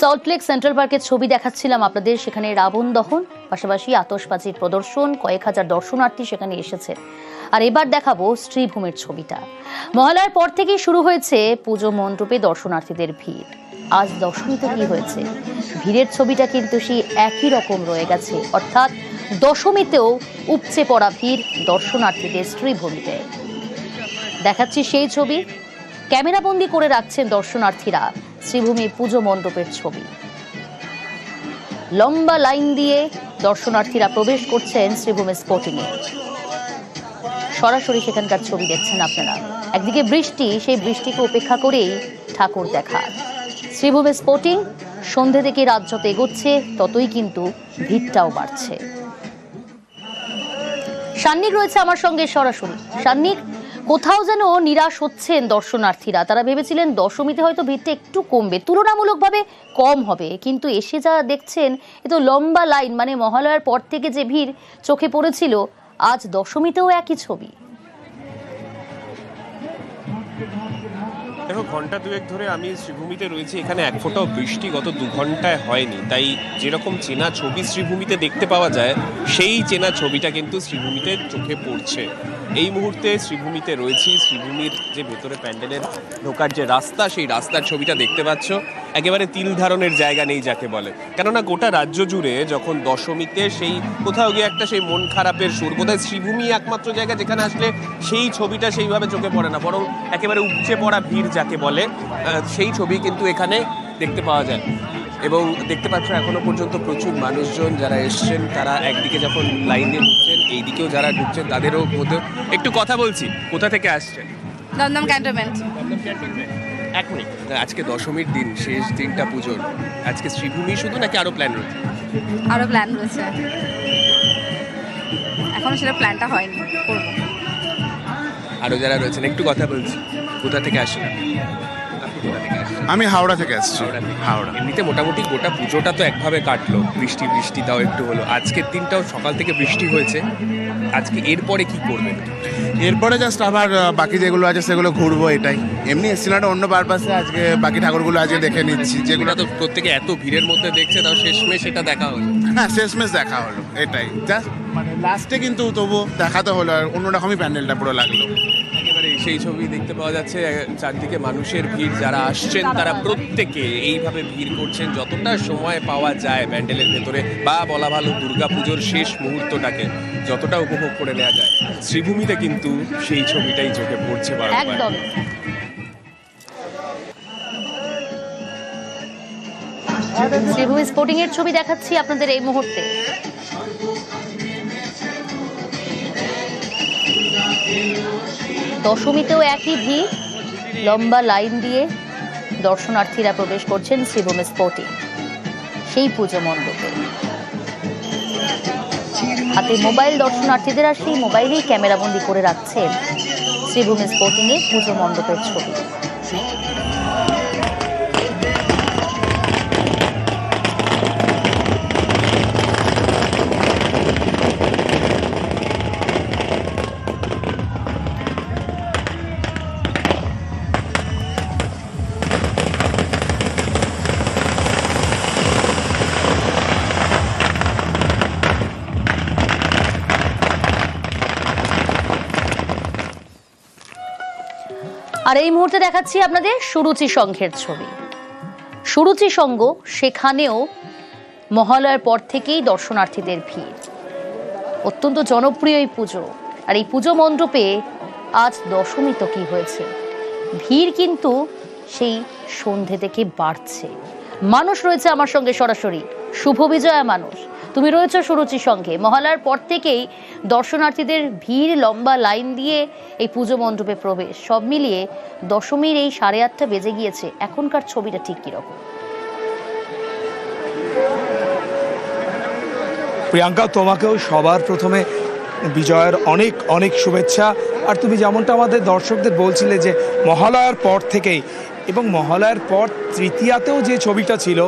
Salt Lake central পার্কের ছবি দেখাচ্ছিলাম আপনাদের, সেখানে রাবণ দহন, পাশাপাশি আতশবাজির প্রদর্শন, কয়েক হাজার দর্শনার্থী সেখানে এসেছে। আর এবার দেখাবো শ্রীভূমির ছবিটা। মহালয়ার পর থেকেই শুরু হয়েছে পুজো মণ্ডপে দর্শনার্থীদের ভিড়। আজ দশমীতে কি হয়েছে? ভিড়ের ছবিটা কিন্তু সেই একই রকম রয়ে গেছে। অর্থাৎ দশমীতেও উপচে পড়া ভিড় দর্শনার্থীদের শ্রীভূমিতে। দেখাচ্ছি সেই ছবি। ক্যামেরাবন্দি করে রাখছেন দর্শনার্থীরা। শ্রীভূমি পুজো মণ্ডপের ছবি। লম্বা লাইন দিয়ে দর্শনার্থীরা প্রবেশ করছেন শ্রীভূমি স্পোর্টিংয়ে সরাসরি সেখানকার ছবি দেখছেন আপনারা। একদিকে বৃষ্টি, সেই বৃষ্টিকে উপেক্ষা করেই ঠাকুর দেখা। শ্রীভূমি স্পোর্টিং সন্ধে থেকে রাত যত এগোচ্ছে, ততই কিন্তু ভিড়টাও বাড়ছে। সান্নিক রয়েছে আমার সঙ্গে সরাসরি। সান্নিক কোথাও যেন নিরাশ হচ্ছেন দর্শনার্থীরা। তারা ভেবেছিলেন দশমীতে হয়তো ভিড়টা একটু কমবে, তুলনামূলকভাবে কম হবে। কিন্তু এসে যা দেখছেন, এ তো লম্বা লাইন মানে মহালয়ার পর থেকে যে ভিড় চোখে পড়েছিল, আজ দশমীতেও একই ছবি। দেখো, ঘণ্টা দুয়েক ধরে আমি শ্রীভূমিতে রয়েছি, এখানে এক ফোঁটাও বৃষ্টি গত দু ঘন্টায় হয়নি। তাই যেরকম চেনা ছবি শ্রীভূমিতে দেখতে পাওয়া যায়, সেই চেনা ছবিটা কিন্তু শ্রীভূমিতে চোখে পড়ছে। এই মুহূর্তে শ্রীভূমিতে রয়েছি। শ্রীভূমির যে ভেতরে প্যান্ডেলের ঢোকার যে রাস্তা, সেই রাস্তার ছবিটা দেখতে পাচ্ছ। একেবারে তিল ধারণের জায়গা নেই যাকে বলে। কেননা গোটা রাজ্য জুড়ে যখন দশমীতে সেই কোথাও গিয়ে একটা সেই মন খারাপের সুর বোধহয় শ্রীভূমি একমাত্র জায়গা যেখানে আসলে সেই ছবিটা সেইভাবে চোখে পড়ে না, বরং একেবারে উপচে পড়া ভিড় যাকে বলে সেই ছবি কিন্তু এখানে দেখতে পাওয়া যায়। এবং দেখতে পাচ্ছ এখনও পর্যন্ত প্রচুর মানুষজন যারা এসছেন তারা একদিকে যখন লাইন দিয়ে ঢুকছেন এইদিকেও যারা ঢুকছেন তাদেরও মধ্যে একটু কথা বলছি। কোথা থেকে আসছেন? দমদম ক্যান্টনমেন্ট। এক মিনিট। আজকে দশমীর দিন শেষ দিনটা পুজোর। আজকে শ্রীভূমি শুধু নাকি আরও প্ল্যান রয়েছে? আরও প্ল্যান রয়েছে। এখনও সেটা প্ল্যানটা হয়নি করব। আরও যারা রয়েছেন একটু কথা বলছি। কোথা থেকে আসেন আমি হাওড়া থেকে আসছি। হাওড়া এমনিতে মোটামুটি গোটা পুজোটা তো একভাবে কাটলো। বৃষ্টি বৃষ্টি তাও একটু হলো। আজকের দিনটাও সকাল থেকে বৃষ্টি হয়েছে। আজকে এরপরে কি করবেন? এরপরে জাস্ট আবার বাকি যেগুলো আছে সেগুলো ঘুরবো এটাই। এমনি এসেছিলাম অন্য পারপাসে আজকে বাকি ঠাকুরগুলো আজকে দেখে নিচ্ছি। যেগুলো তো প্রত্যেকে এত ভিড়ের মধ্যে দেখছে তাও শেষমেশ সেটা দেখা হলো। হ্যাঁ শেষমেশ দেখা হলো এটাই। জাস্ট মানে লাস্টে কিন্তু তবু দেখা তো হলো আর অন্যরকমই প্যান্ডেলটা পুরো লাগল। সেই ছবি দেখতে পাওয়া যাচ্ছে। চারদিকে মানুষের ভিড়, যারা আসছেন তারা প্রত্যেকে এইভাবে ভিড় করছেন, যতটা সময় পাওয়া যায় প্যান্ডেলের ভেতরে বা বলা ভালো দুর্গাপুজোর শেষ মুহূর্তটাকে যতটা উপভোগ করে নেওয়া যায়। শ্রীভূমিতে কিন্তু সেই ছবিটাই চোখে পড়ছে বারবার। শ্রীভূমি স্পোর্টিং এর ছবি দেখাচ্ছি আপনাদের এই মুহূর্তে। দশমীতেও একই ভিড়। লম্বা লাইন দিয়ে দর্শনার্থীরা প্রবেশ করছেন শ্রীভূমি স্পোর্টিং। সেই পুজো মণ্ডপে। হাতে মোবাইল দর্শনার্থীদের আর সেই মোবাইলেই ক্যামেরাবন্দি করে রাখছেন শ্রীভূমি স্পোর্টিং এর পুজো মণ্ডপের ছবি। আর এই মুহূর্তে দেখাচ্ছি আপনাদের সুরুচি সংঘের ছবি। সুরুচি সংঘ সেখানেও মহালয়ার পর থেকেই দর্শনার্থীদের ভিড়। অত্যন্ত জনপ্রিয় এই পুজো। আর এই পুজো মণ্ডপে আজ দশমী তো কি হয়েছে? ভিড় কিন্তু সেই সন্ধে থেকে বাড়ছে। মানুষ রয়েছে আমার সঙ্গে সরাসরি। শুভ বিজয়া, মানুষ। তুমি রয়েছো সুরুচি সঙ্গে। মহালয়ার পর থেকেই দর্শনার্থীদের ভিড়, লম্বা লাইন দিয়ে এই পুজো মণ্ডপে প্রবেশ। সব মিলিয়ে দশমীর এই সাড়ে আটটা বেজে গিয়েছে। এখনকার ছবিটা ঠিক কীরকম? প্রিয়াঙ্কা, তোমাকেও সবার প্রথমে বিজয়ের অনেক অনেক শুভেচ্ছা। আর তুমি যেমনটা আমাদের দর্শকদের বলছিলে যে মহালয়ার পর থেকেই এবং মহালয়ার পর তৃতীয়াতেও যে ছবিটা ছিল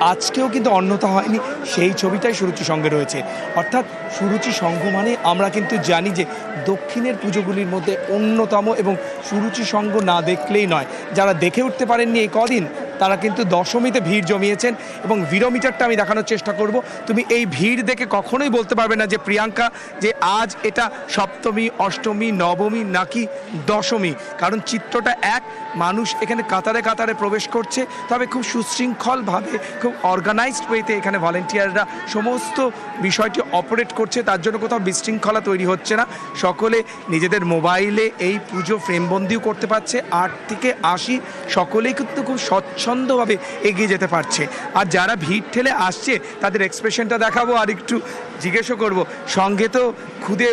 আজকেও কিন্তু অন্যতা হয়নি, সেই ছবিটাই সুরুচি সঙ্গে রয়েছে। অর্থাৎ সুরুচি সংঘ মানে আমরা কিন্তু জানি যে দক্ষিণের পুজোগুলির মধ্যে অন্যতম এবং সুরুচি সঙ্গ না দেখলেই নয়। যারা দেখে উঠতে পারেননি এই কদিন তারা কিন্তু দশমীতে ভিড় জমিয়েছেন এবং ভিড়োমিটারটা আমি দেখানোর চেষ্টা করব। তুমি এই ভিড় দেখে কখনোই বলতে পারবে না যে প্রিয়াঙ্কা, যে আজ এটা সপ্তমী, অষ্টমী, নবমী নাকি দশমী। কারণ চিত্রটা এক, মানুষ এখানে কাতারে কাতারে প্রবেশ করছে, তবে খুব সুশৃঙ্খলভাবে, খুব অর্গানাইজড ওয়েতে এখানে ভলেন্টিয়াররা সমস্ত বিষয়টি অপারেট করছে, তার জন্য কোথাও বিশৃঙ্খলা তৈরি হচ্ছে না। সকলে নিজেদের মোবাইলে এই পুজো ফ্রেমবন্দিও করতে পারছে, আট থেকে আশি, সকলেই কিন্তু খুব স্বচ্ছন্দভাবে এগিয়ে যেতে পারছে। আর যারা ভিড় ঠেলে আসছে তাদের এক্সপ্রেশনটা দেখাবো আর একটু জিজ্ঞেসও করব। সঙ্গে তো খুদে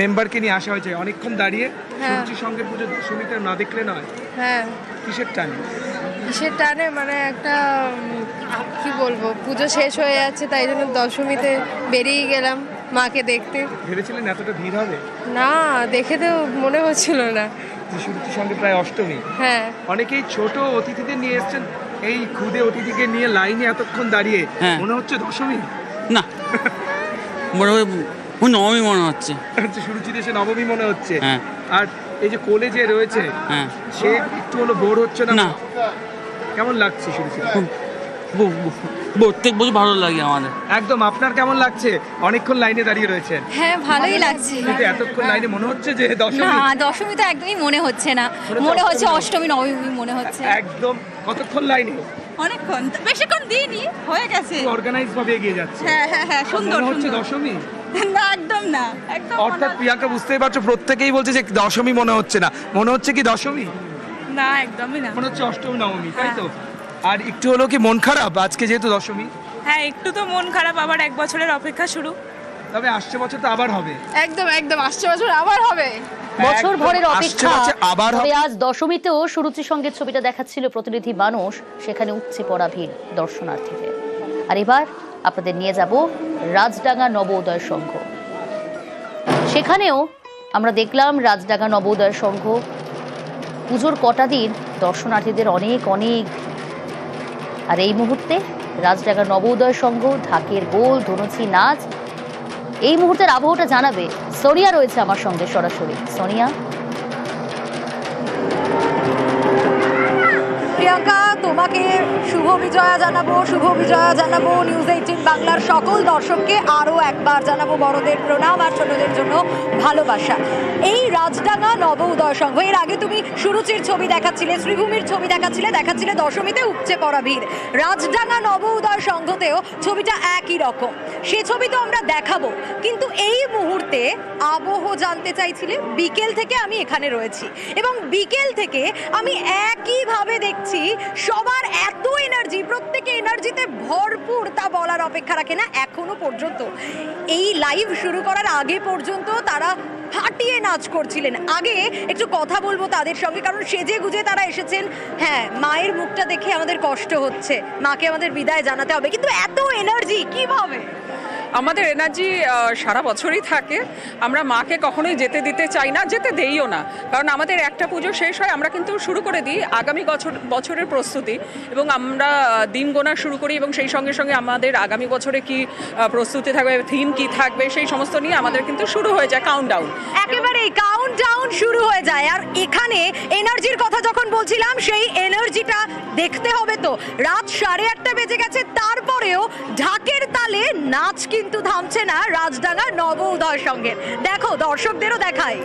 মেম্বারকে নিয়ে আসা হয়েছে। অনেকক্ষণ দাঁড়িয়ে হ্যাঁ। শুনছি সঙ্গে পুজো দশমীতে না দেখলে নয়। হ্যাঁ। কিসের টানে? কিসের টানে? মানে একটা কি বলব? পুজো শেষ হয়ে যাচ্ছে তাই জন্য দশমীতে বেরিয়ে গেলাম মাকে দেখতে। ভেবেছিলেন এতটা ভিড় হবে? না দেখে তো মনে হচ্ছিল না। যে সঙ্গে প্রায় অষ্টমী। হ্যাঁ। অনেকেই ছোট অতিথিদের নিয়ে এসেছেন এই খুদে অতিথিকে নিয়ে লাইনে এতক্ষণ দাঁড়িয়ে। হ্যাঁ। মনে হচ্ছে দশমী? না। মনে হয় নবমী মনে হচ্ছে। শুরুচিতে এসে নবমী মনে হচ্ছে। হ্যাঁ। আর এই যে কোলে যে রয়েছে হ্যাঁ। সে একটু হলো বোর হচ্ছে না? না। কেমন লাগছে ব- প্রত্যেক বছর ভালো লাগে আমাদের। একদম আপনার কেমন লাগছে? অনেকক্ষণ লাইনে দাঁড়িয়ে রয়েছেন হ্যাঁ ভালোই লাগছে। কিন্তু এতক্ষণ লাইনে মনে হচ্ছে যে না দশমী দশমী তো একদমই মনে হচ্ছে না। মনে হচ্ছে অষ্টমী নবমী মনে হচ্ছে। একদম কতক্ষণ লাইনে? অনেকক্ষণ বেশিক্ষণ দিইনি হয়ে গেছে। অর্গানাইজ ভাবে এগিয়ে যাচ্ছে। হ্যাঁ হ্যাঁ হ্যাঁ মনে হচ্ছে দশমী? না একদম না একদম অর্থাৎ প্রিয়াঙ্কা বুঝতেই পারছ প্রত্যেকেই বলছে যে দশমী মনে হচ্ছে না। মনে হচ্ছে কি দশমী? না একদমই না। মনে হচ্ছে অষ্টমী নবমী তাই তো? আর একটু হলো কি মন খারাপ? আজকে যেহেতু দশমী। হ্যাঁ একটু তো মন খারাপ আবার এক বছরের অপেক্ষা শুরু। তবে আসছে বছর তো আবার হবে। একদম একদম আসছে বছর আবার হবে। বছর একদম ভরের আসছে অপেক্ষা। বছর আবার হবে। আজ দশমীতেও সুরুচি সঙ্গের ছবিটা দেখাচ্ছিল প্রতিনিধি মানুষ। সেখানে উপচে পড়া ভিড় দর্শনার্থীদের। আর এবার আপনাদের নিয়ে যাব রাজডাঙ্গা নবোদয় সংঘ। সেখানেও আমরা দেখলাম রাজডাঙ্গা নবোদয় সংঘ। পুজোর কটা দিন দর্শনার্থীদের অনেক অনেক আর এই মুহূর্তে রাজডাঙ্গা নবোদয় সংঘ, ঢাকের গোল ধনুচি নাচ, এই মুহূর্তের আবহাওয়াটা জানাবে সোনিয়া রয়েছে আমার সঙ্গে সরাসরি। সোনিয়া? তোমাকে শুভ বিজয়া জানাব, শুভ বিজয়া জানাব নিউজ এইটিন বাংলার সকল দর্শককে আরও একবার জানাব বড়দের প্রণাম আর ছোটদের জন্য ভালোবাসা। এই রাজডাঙ্গা নব উদয় সংঘ এর আগে তুমি সুরুচির ছবি দেখাচ্ছিলে, শ্রীভূমির ছবি দেখাচ্ছিলে দেখাচ্ছিলে দশমীতে উপচে পড়া ভিড়। রাজডাঙ্গা নব উদয় সংঘতেও ছবিটা একই রকম। সে ছবি তো আমরা দেখাবো, কিন্তু এই মুহূর্তে আবহ জানতে চাইছিলে, বিকেল থেকে আমি এখানে রয়েছি। এবং বিকেল থেকে আমি একইভাবে দেখছি সবার এত এনার্জি প্রত্যেকে এনার্জিতে ভরপুর তা বলার অপেক্ষা রাখে না এখনও পর্যন্ত। এই লাইভ শুরু করার আগে পর্যন্ত তারা ফাটিয়ে নাচ করছিলেন। আগে একটু কথা বলব তাদের সঙ্গে, কারণ সেজে গুজে তারা এসেছেন। হ্যাঁ মায়ের মুখটা দেখে আমাদের কষ্ট হচ্ছে। মাকে আমাদের বিদায় জানাতে হবে। কিন্তু এত এনার্জি কীভাবে? আমাদের এনার্জি সারা বছরই থাকে। আমরা মাকে কখনোই যেতে দিতে চাই না, যেতে দেইও না। কারণ আমাদের একটা পুজো শেষ হয়, আমরা কিন্তু শুরু করে দিই আগামী বছর বছরের প্রস্তুতি এবং আমরা দিন গোনা শুরু করি এবং সেই সঙ্গে সঙ্গে আমাদের আগামী বছরে কি প্রস্তুতি থাকবে থিম কি থাকবে, সেই সমস্ত নিয়ে আমাদের কিন্তু শুরু হয়ে যায় কাউন্ট ডাউন একেবারে কাউন্ট ডাউন শুরু হয়ে যায়। আর এখানে এনার্জির কথা যখন বলছিলাম, সেই এনার্জিটা দেখতে হবে তো। রাত সাড়ে আটটা বেজে গেছে, তারপরেও ঢাকের তালে নাচ কিন্তু থামছে না রাজডাঙ্গা নব উদয় সঙ্গে। দেখো দর্শকদেরও দেখায়।